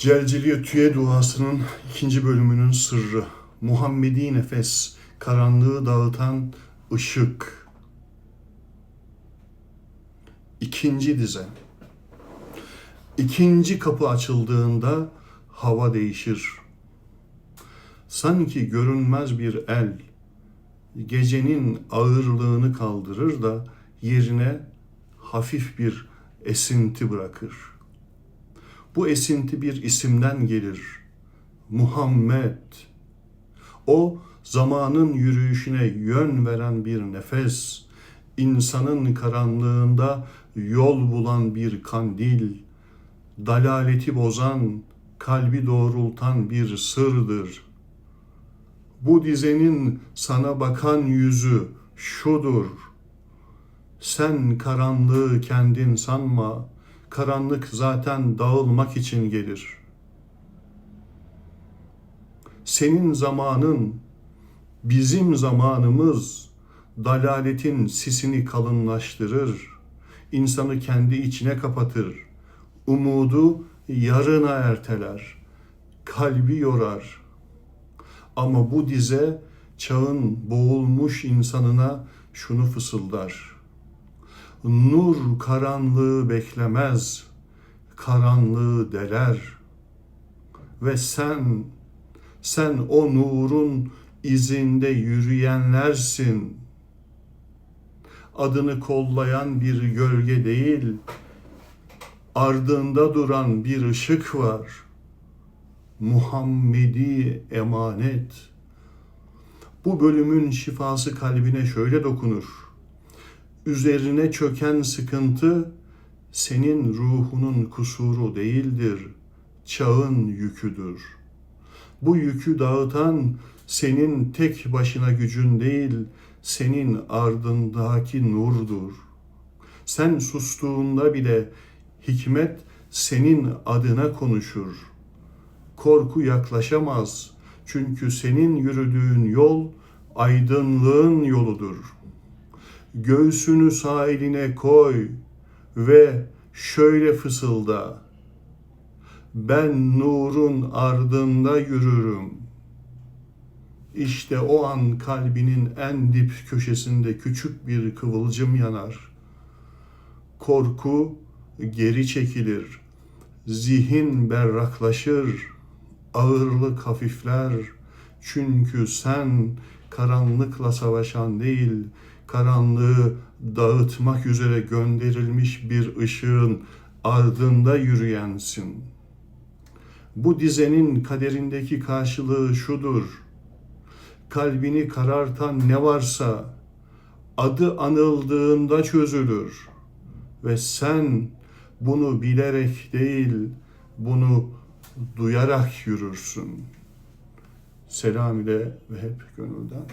Celceliye Tüye duasının ikinci bölümünün sırrı. Muhammedi nefes, karanlığı dağıtan ışık. İkinci dize. İkinci kapı açıldığında hava değişir. Sanki görünmez bir el gecenin ağırlığını kaldırır da yerine hafif bir esinti bırakır. Bu esinti bir isimden gelir. Muhammed. O zamanın yürüyüşüne yön veren bir nefes, insanın karanlığında yol bulan bir kandil, dalaleti bozan, kalbi doğrultan bir sırdır. Bu dizenin sana bakan yüzü şudur. Sen karanlığı kendin sanma, karanlık zaten dağılmak için gelir. Senin zamanın, bizim zamanımız dalaletin sisini kalınlaştırır, insanı kendi içine kapatır, umudu yarına erteler, kalbi yorar. Ama bu dize çağın boğulmuş insanına şunu fısıldar. Nur karanlığı beklemez, karanlığı deler. Ve sen, sen o nurun izinde yürüyenlersin. Adını kollayan bir gölge değil, ardında duran bir ışık var. Muhammedi emanet. Bu bölümün şifası kalbine şöyle dokunur üzerine çöken sıkıntı senin ruhunun kusuru değildir, çağın yüküdür. Bu yükü dağıtan senin tek başına gücün değil, senin ardındaki nurdur. Sen sustuğunda bile hikmet senin adına konuşur. Korku yaklaşamaz çünkü senin yürüdüğün yol aydınlığın yoludur.'' Göğsünü sahiline koy ve şöyle fısılda. Ben nurun ardında yürürüm. İşte o an kalbinin en dip köşesinde küçük bir kıvılcım yanar. Korku geri çekilir. Zihin berraklaşır. Ağırlık hafifler. Çünkü sen karanlıkla savaşan değil, karanlığı dağıtmak üzere gönderilmiş bir ışığın ardında yürüyensin. Bu dizenin kaderindeki karşılığı şudur. Kalbini karartan ne varsa adı anıldığında çözülür ve sen bunu bilerek değil, bunu duyarak yürürsün. Selam ile ve hep gönülden.